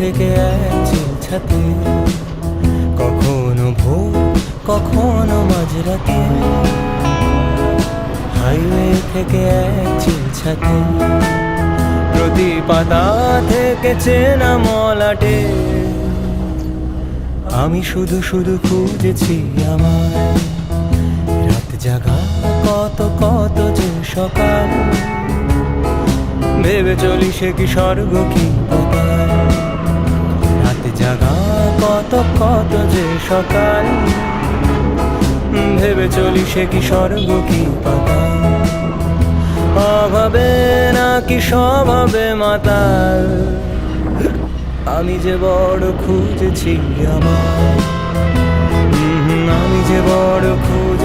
থেকে এক চিলছাতে কখনো ভোর, কখনো মাঝরাতে। হাইওয়ে থেকে এক চিলছাতে প্রতি পাতা থেকে চেনা মলাটে। আমি শুধু শুধু খুঁজেছি আমার। রাত জাগা কত কত যে সকাল। ভেবে চলি সে কি স্বর্গ কি রাত জাগা কত কত যে সকাল। ভেবে চলি সে কি স্বর্গ কি পাতাল অভাবে নাকি স্বভাবে মাতাল। আমি যে বড় খুঁজেছি আমার। আমি যে বড় খুঁজেছি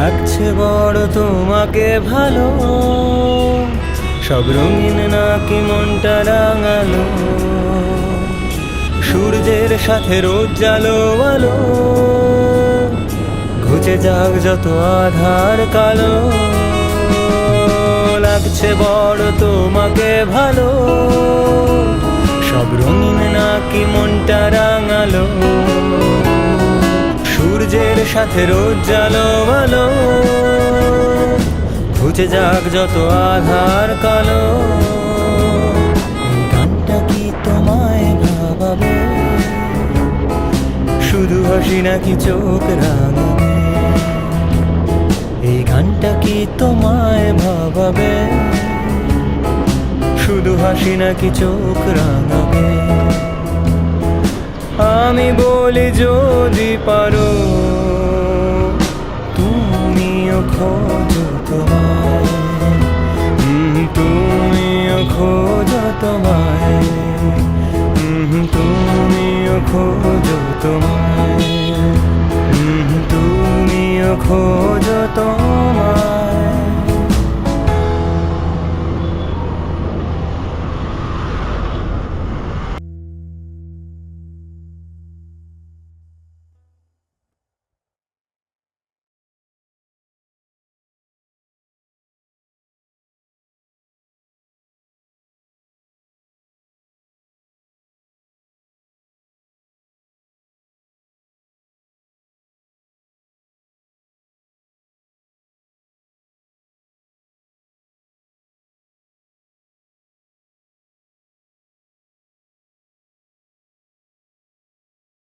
লাগছে বড় তোমাকে ভালো। সব রঙিন নাকি মনটা রাঙালো। সূর্যের সাথে রোদ জালো আলো। ঘুচে যাক যত আধার কালো। লাগছে বড় তোমাকে ভালো। সব রঙিন নাকি মনটা রাঙালো। সাথে রোদ জালো আলো ঘুচে যাক যত আধার কালো। গানটা কি তোমায় ভাবাবে? শুধু হাসি নাকি চোখ রাঙাবে? এই গানটা কি তোমায় ভাবাবে? শুধু হাসি নাকি চোখ রাঙাবে? আমি বলি যদি পারো। খোঁজো তোমায়। তুমিও খোঁজো তোমায়। তুমিও খোঁজো তোমায়। তুমিও খোঁজো তোমায়।